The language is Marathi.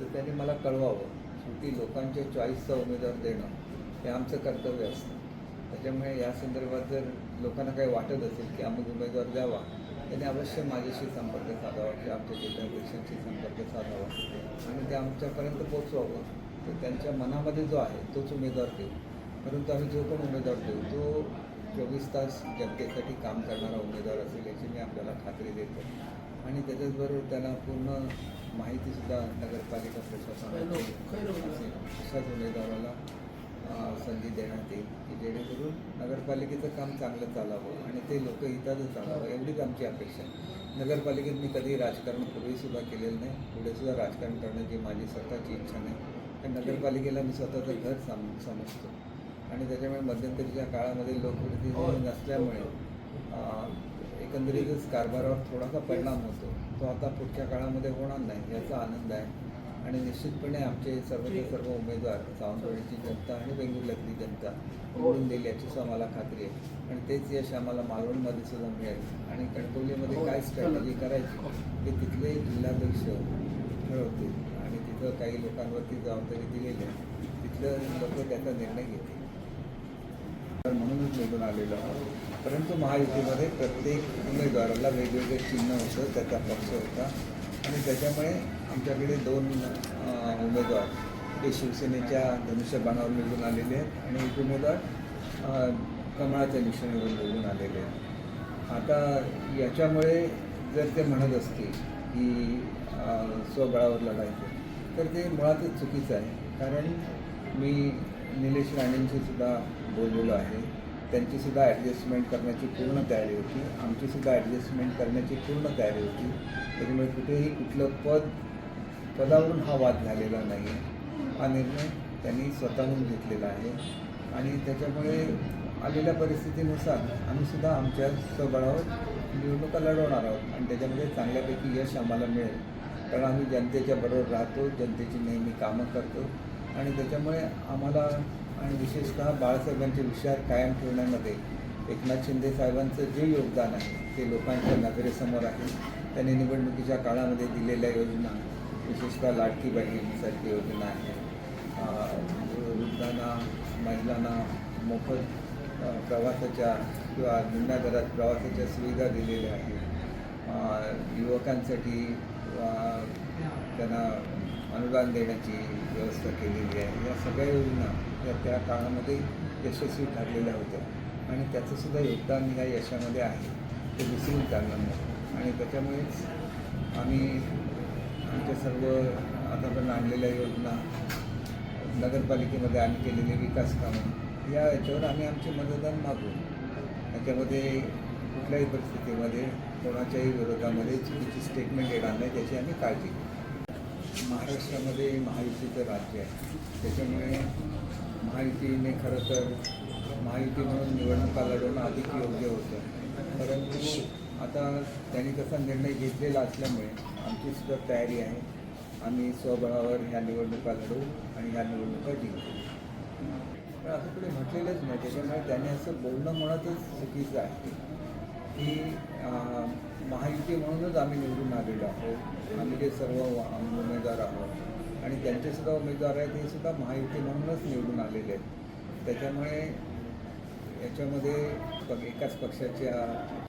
तर त्यांनी मला कळवावं. शेवटी लोकांच्या चॉईसचा उमेदवार देणं हे आमचं कर्तव्य असतं. त्याच्यामुळे या संदर्भात जर लोकांना काही वाटत असेल की अमुक उमेदवार द्यावा त्यांनी अवश्य माझ्याशी संपर्क साधावा किंवा आमच्या जिल्हाध्यक्षांशी संपर्क साधावा आणि ते आमच्यापर्यंत पोचवावं तर त्यांच्या मनामध्ये जो आहे तोच उमेदवार देऊ. परंतु आम्ही जो पण उमेदवार देऊ तो चोवीस तास जनतेसाठी काम करणारा उमेदवार असेल याची मी आपल्याला खात्री देतो. आणि त्याच्याचबरोबर त्यांना पूर्ण माहितीसुद्धा नगरपालिका प्रशासनाला अशाच उमेदवाराला संधी देण्यात येईल की जेणेकरून नगरपालिकेचं काम चांगलं चालावं आणि ते लोक हिताचं चालावं एवढीच आमची अपेक्षा आहे. नगरपालिकेत मी कधी राजकारण पूर्वीसुद्धा केलेलं नाही पुढेसुद्धा राजकारण करण्याची माझी स्वतःची इच्छा नाही. कारण नगरपालिकेला मी स्वतःचं घर सम समजतो. आणि त्याच्यामुळे मध्यंतरीच्या काळामध्ये लोकप्रतिनिधी नसल्यामुळे अ, एकंदरीतच कारभारावर थोडासा परिणाम होतो. तो आता पुढच्या काळामध्ये होणार नाही याचा आनंद आहे. आणि निश्चितपणे आमचे सर्वचे सर्व उमेदवार सावंतवाडीची जनता आणि वेंगुर्ल्यातली जनता निवडून देईल याची सुद्धा मला खात्री आहे. आणि तेच यश आम्हाला मालवणमध्ये सुद्धा मिळेल. आणि कणकवलीमध्ये काय स्ट्रॅटेजी करायची हे तिथले जिल्हाध्यक्ष ठरवतील. आणि तिथं काही लोकांवरती जबाबदारी दिलेली आहे. तिथलं लोक त्याचा निर्णय घेतील. निवडून आलेलो आहोत. परंतु महायुतीमध्ये प्रत्येक उमेदवाराला वेगवेगळे चिन्ह होतं त्याचा पक्ष होता. आणि त्याच्यामुळे आमच्याकडे दोन उमेदवार हे शिवसेनेच्या धनुष्यबाणावर निवडून आलेले आहेत आणि एक उमेदवार कमळाच्या निशाणीवर निवडून आलेले आहेत. आता याच्यामुळे जर ते म्हणत असतील की स्वबळावर लढायचं तर ते मुळातच चुकीचं आहे. कारण मी निलेश राणेंशी सुद्धा बोललेलो आहे. त्यांचीसुद्धा ॲडजस्टमेंट करण्याची पूर्ण तयारी होती. आमचीसुद्धा ॲडजस्टमेंट करण्याची पूर्ण तयारी होती. त्याच्यामुळे कुठेही कुठलं पद पदावरून हा वाद झालेला नाही हा निर्णय त्यांनी स्वतःहून घेतलेला आहे. आणि त्याच्यामुळे आलेल्या परिस्थितीनुसार आम्हीसुद्धा आमच्या स्वबळावर निवडणुका लढवणार आहोत. आणि त्याच्यामध्ये चांगल्यापैकी यश आम्हाला मिळेल. कारण आम्ही जनतेच्या बरोबर राहतो जनतेची नेहमी कामं करतो. आणि त्याच्यामुळे आम्हाला आणि विशेषतः बाळासाहेबांचे विचार कायम ठेवण्यामध्ये एकनाथ शिंदे साहेबांचं जे योगदान आहे ते लोकांच्या नजरेसमोर आहे. त्यांनी निवडणुकीच्या काळामध्ये दिलेल्या योजना विशेषतः लाडकी बहिणीसारखी योजना आहे. वृद्धांना महिलांना मोफत प्रवासाच्या किंवा निम्म्या दरात प्रवासाच्या सुविधा दिलेल्या आहेत. युवकांसाठी अं, त्यांना अनुदान देण्याची व्यवस्था केलेली आहे. या सगळ्या योजना या त्या काळामध्ये यशस्वी ठरलेल्या होत्या. आणि त्याचंसुद्धा योगदान या यशामध्ये आहे. ते विसरून चालणार नाही आणि त्याच्यामुळेच आम्ही आमच्या सर्व आतापर्यंत आणलेल्या योजना नगरपालिकेमध्ये आम्ही केलेली विकास कामं या याच्यावर आम्ही आमचे मतदान मागू. याच्यामध्ये कुठल्याही परिस्थितीमध्ये कोणाच्याही विरोधामध्ये चुकीची स्टेटमेंट येणार नाही त्याची आम्ही काळजी घेऊ. महाराष्ट्रामध्ये महायुतीचं राज्य आहे. त्याच्यामुळे महायुतीने खरं तर महायुती म्हणून निवडणुका लढवणं अधिक योग्य होतं. परंतु आता त्यांनी तसा निर्णय घेतलेला असल्यामुळे आमची सुद्धा तयारी आहे. आम्ही स्वबळावर ह्या निवडणुका लढवू आणि ह्या निवडणुका जिंकू. पण असं कुठे म्हटलेलंच नाही. त्याच्यामुळे त्याने असं बोलणं मुळातच चुकीचं आहे. की महायुती म्हणूनच आम्ही निवडून आलेलो आहोत. आम्ही जे सर्व उमेदवार आहोत. आणि त्यांचेसुद्धा उमेदवार आहेत ते सुद्धा महायुती म्हणूनच निवडून आलेले आहेत. त्याच्यामुळे याच्यामध्ये एकाच पक्षाच्या